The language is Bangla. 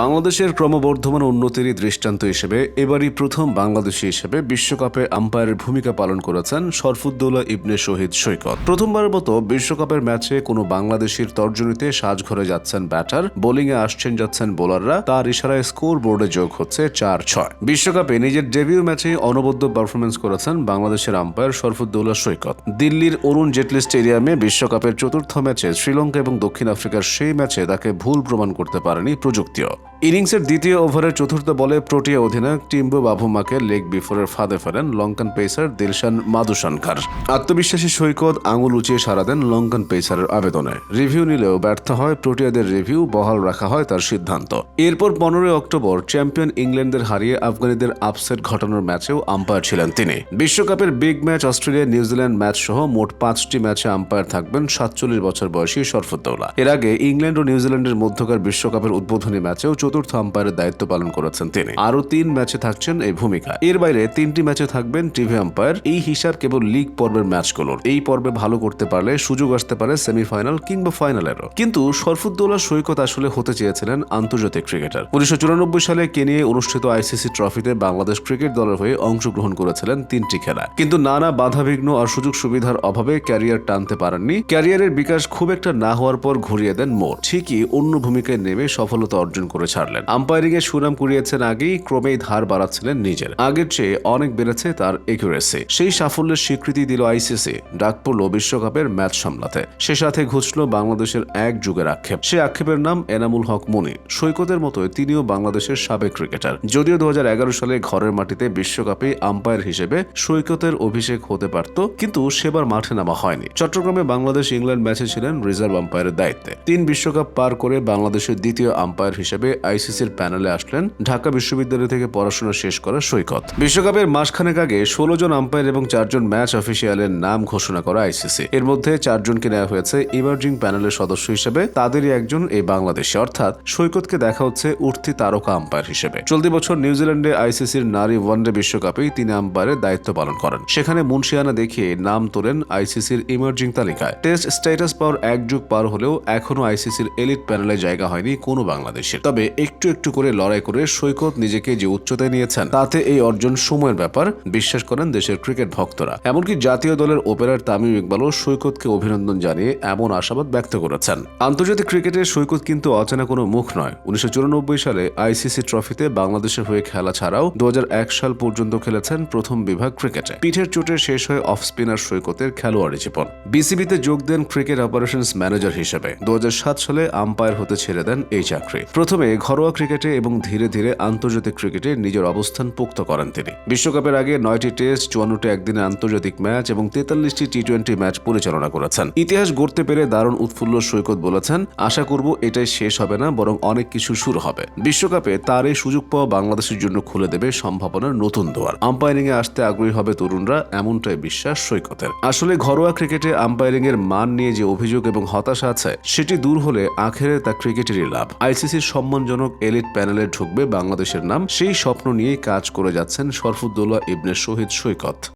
বাংলাদেশের ক্রমবর্ধমান উন্নতির দৃষ্টান্ত হিসেবে এবারই প্রথম বাংলাদেশি হিসেবে বিশ্বকাপে আম্পায়ারের ভূমিকা পালন করেছেন শরফুদ্দৌলা ইবনে শহীদ সৈকত। প্রথমবারের মতো বিশ্বকাপের ম্যাচে কোনো বাংলাদেশির তর্জনীতে সাজঘরে যাচ্ছেন ব্যাটার, বোলিংয়ে আসছেন যাচ্ছেন বোলাররা, তার ইশারায় স্কোর বোর্ডে যোগ হচ্ছে চার ছয়। বিশ্বকাপে নিজের ডেবিউ ম্যাচে অনবদ্য পারফরমেন্স করেছেন বাংলাদেশের আম্পায়ার শরফুদ্দৌলা সৈকত। দিল্লির অরুণ জেটলি স্টেডিয়ামে বিশ্বকাপের চতুর্থ ম্যাচে শ্রীলঙ্কা এবং দক্ষিণ আফ্রিকার সেই ম্যাচে তাকে ভুল প্রমাণ করতে পারেনি প্রযুক্তিও। ইনিংসের দ্বিতীয় ওভারের চতুর্থ বলে প্রোটিয়া অধিনায়ক টিম্বু বাভুমাকে লেগ বিফোরের ফাঁদে ফেলেন লঙ্কান পেসার দিলশান মাদুসানকার আত্মবিশ্বাসী সৈকত আঙুল উঁচিয়ে সারা দেন লঙ্কান পেসারের আবেদনে। রিভিউ নিলেও ব্যর্থ হয় প্রোটিয়াদের রিভিউ, বহাল রাখা হয় তার সিদ্ধান্ত। এরপর পনেরোই অক্টোবর চ্যাম্পিয়ন ইংল্যান্ডের হারিয়ে আফগানিদের আপসেট ঘটানোর ম্যাচেও আম্পায়ার ছিলেন তিনি। বিশ্বকাপের big match Australia New Zealand match সহ মোট পাঁচটি ম্যাচে আম্পায়ার থাকবেন সাতচল্লিশ বছর বয়সী শরফুদ্দৌলা। এর আগে ইংল্যান্ড ও নিউজিল্যান্ডের মধ্যকার বিশ্বকাপের উদ্বোধনী ম্যাচেও চতুর্থ আম্পায়ারের দায়িত্ব পালন করেছেন তিনি। আরও তিন ম্যাচে থাকছেন এই ভূমিকা। এর বাইরে তিনটি ম্যাচে থাকবেন টিভি আম্পায়ার এই হিসাব কেবল লিগ পর্বের ম্যাচগুলোর। এই পর্বে ভালো করতে পারলে সুযোগ আসতে পারে সেমিফাইনাল কিংবা ফাইনালেরও কিন্তু শরফুদ্দৌলা সৈকত আসলে হতে চেয়েছিলেন আন্তর্জাতিক ক্রিকেটার উনিশশো চুরানব্বই সালে কেনিয়ে অনুষ্ঠিত আইসিসি ট্রফিতে বাংলাদেশ ক্রিকেট দলের হয়ে অংশগ্রহণ করেছিলেন তিনটি খেলা। কিন্তু নানা বাধাবিঘ্ন আর সুযোগ সুবিধার অভাবে ক্যারিয়ার টানতে পারেননি। ক্যারিয়ারের বিকাশ খুব একটা না হওয়ার পর ঘুরিয়ে দেন মোড় ঠিকই অন্য ভূমিকায় নেমে সফলতা অর্জন করে ছাড়লেন। আম্পায়ারিং এ সুনাম কুড়িয়েছেন আগেই, ক্রমেই ধার বাড়াচ্ছিলেন নিজের। আগের চেয়ে অনেক বেড়েছে তার একুরেসি সেই সাফল্যের স্বীকৃতি দিল আইসিসি ডাক পড়ল বিশ্বকাপের ম্যাচ সামলাতে। সে সাথে ঘুষল বাংলাদেশের এক যুগের আক্ষেপ। সে আক্ষেপের নাম এনামুল হক মনি। সৈকতের মতো তিনিও বাংলাদেশের সাবেক ক্রিকেটার। যদিও দু হাজার এগারো সালে ঘরের মাটিতে বিশ্বকাপে আম্পায়ার হিসেবে সৈকতের অভিষেক হতে পারত, কিন্তু সেবার মাঠে নামা হয়নি। চট্টগ্রামে বাংলাদেশ ইংল্যান্ড ম্যাচে ছিলেন রিজার্ভ আম্পায়ারের দায়িত্বে। তিন বিশ্বকাপ পার করে বাংলাদেশের দ্বিতীয় আম্পায়ার হিসেবে আইসিসির প্যানেলে আসলেন ঢাকা বিশ্ববিদ্যালয় থেকে পড়াশোনা শেষ করা সৈকত। বিশ্বকাপের মাসখানেক আগে ষোলো জন আম্পায়ার এবং চারজন ম্যাচ অফিসিয়ালের নাম ঘোষণা করা আইসিসি। এর মধ্যে চারজনকে নেওয়া হয়েছে ইমার্জিং প্যানেলের সদস্য হিসেবে, তাদেরই একজন এই বাংলাদেশে। অর্থাৎ সৈকতকে দেখা হচ্ছে উঠতি তারকা আম্পায়ার হিসেবে। চলতি বছর নিউজিল্যান্ডে আইসিসির নারী ওয়ানডে বিশ্বকাপেই তিনি আম্পায়ারের দায়িত্ব পালন করেন। সেখানে মুন্সিয়ানা দেখিয়ে নাম তোলেন আইসিসির ইমার্জিং তালিকায়। টেস্ট স্ট্যাটাস পাওয়ার এক যুগ পার হলেও এখনও আইসিসির এলিট প্যানেলে জায়গা হয়নি কোনো বাংলাদেশের। তবে একটু একটু করে লড়াই করে সৈকত নিজেকে যে উচ্চতায় নিয়েছেন, তাতে এই অর্জন সময়ের ব্যাপার। বিশ্বাস করেন দেশের ক্রিকেট ভক্তরা। এমনকি জাতীয় দলের ওপেনার তামিম ইকবালও সৈকতকে অভিনন্দন জানিয়ে এমন আশাবাদ ব্যক্ত করেছেন। আন্তর্জাতিক ক্রিকেটে সৈকত কিন্তু অচেনা কোনো মুখ নয়। উনিশশো সালে আইসিসি ট্রফিতে বাংলাদেশের হয়ে খেলা ছাড়াও দু হাজার এক সাল পর্যন্ত খেলেছেন প্রথম বিভাগ ক্রিকেটে। পিঠের চোটে শেষ হয়ে অফ স্পিনার সৈকতের খেলোয়াড়ি জীবন। বিসিবিতে যোগ দেন ক্রিকেট অপারেশনস ম্যানেজার হিসেবে। দু হাজার সাত সালে আম্পায়ার হতে ছেড়ে দেন এই চাকরি। প্রথমে ঘরোয়া ক্রিকেটে এবং ধীরে ধীরে আন্তর্জাতিক ক্রিকেটে নিজের অবস্থান পোক্ত করেন তিনি। বিশ্বকাপের আগে নয়টি টেস্ট, চুয়ান্নটি একদিনের আন্তর্জাতিক ম্যাচ এবং তেতাল্লিশটি টি টোয়েন্টি ম্যাচ পরিচালনা করেছেন। ইতিহাস গড়তে পেরে দারুণ উৎফুল্ল সৈকত বলেছেন, আশা করব এটাই শেষ হবে না, বরং অনেক কিছু শুরু হবে। বিশ্বকাপে তার এই সুযোগ পাওয়া বাংলাদেশের জন্য খুলে দেবে সম্ভাবনার নতুন দোয়ার। আম্পায়ারিং এ আসতে আগ্রহী হবে তরুণরা, এমনটাই বিশ্বাস সৈকতের। আসলে ঘরোয়া ক্রিকেটে আম্পায়ারিং এর মান নিয়ে যে অভিযোগ এবং হতাশা আছে, সেটি দূর হলে আখেরে তা ক্রিকেটেরই লাভ। আইসিসির সম্মানজনক এলিট প্যানেলে ঢুকবে বাংলাদেশের নাম। সেই স্বপ্ন নিয়েই কাজ করে যাচ্ছেন শরফুদ্দৌলা ইবনে শহীদ সৈকত।